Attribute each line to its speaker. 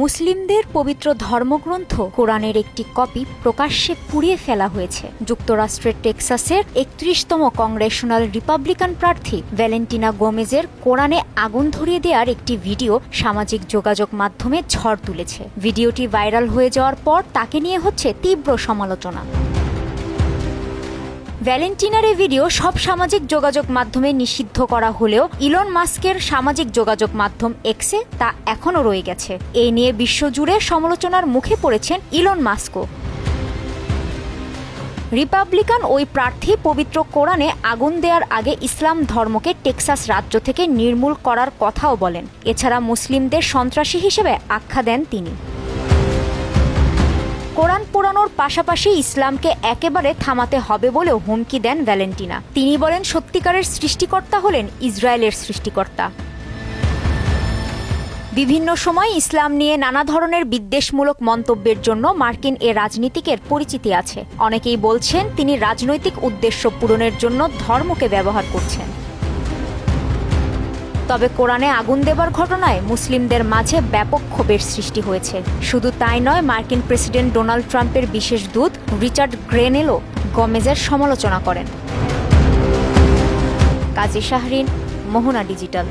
Speaker 1: মুসলিমদের পবিত্র ধর্মগ্রন্থ কোরআনের একটি কপি প্রকাশ্যে পুড়িয়ে ফেলা হয়েছে। যুক্তরাষ্ট্রের টেক্সাসের একত্রিশতম কংগ্রেশনাল রিপাবলিকান প্রার্থী ভ্যালেন্টিনা গোমেজের কোরআনে আগুন ধরিয়ে দেওয়ার একটি ভিডিও সামাজিক যোগাযোগ মাধ্যমে ঝড় তুলেছে। ভিডিওটি ভাইরাল হয়ে যাওয়ার পর তাকে নিয়ে হচ্ছে তীব্র সমালোচনা। ভ্যালেন্টিনার এই ভিডিও সব সামাজিক যোগাযোগ মাধ্যমে নিষিদ্ধ করা হলেও ইলন মাস্কের সামাজিক যোগাযোগ মাধ্যম এক্সে তা এখনও রয়ে গেছে। এই নিয়ে বিশ্বজুড়ে সমালোচনার মুখে পড়েছেন ইলন মাস্কও। রিপাবলিকান ওই প্রার্থী পবিত্র কোরআনে আগুন দেওয়ার আগে ইসলাম ধর্মকে টেক্সাস রাজ্য থেকে নির্মূল করার কথাও বলেন। এছাড়া মুসলিমদের সন্ত্রাসী হিসেবে আখ্যা দেন তিনি। কোরআন পোড়ানোর পাশাপাশি ইসলামকে একেবারে থামাতে হবে বলেও হুমকি দেন ভ্যালেন্টিনা। তিনি বলেন, সত্যিকারের সৃষ্টিকর্তা হলেন ইসরায়েলের সৃষ্টিকর্তা। বিভিন্ন সময় ইসলাম নিয়ে নানা ধরনের বিদ্বেষমূলক মন্তব্যের জন্য মার্কিন এ রাজনীতিকের পরিচিতি আছে। অনেকেই বলছেন, তিনি রাজনৈতিক উদ্দেশ্য পূরণের জন্য ধর্মকে ব্যবহার করছেন। তবে কোরআনে আগুন দেবার ঘটনায় মুসলিমদের মাঝে ব্যাপক ক্ষোভের সৃষ্টি হয়েছে। শুধু তাই নয়, মার্কিন প্রেসিডেন্ট ডোনাল্ড ট্রাম্পের বিশেষ দূত রিচার্ড গ্রেনেলও গমেজের সমালোচনা করেন। কাজী শাহরিন, মোহনা ডিজিটাল।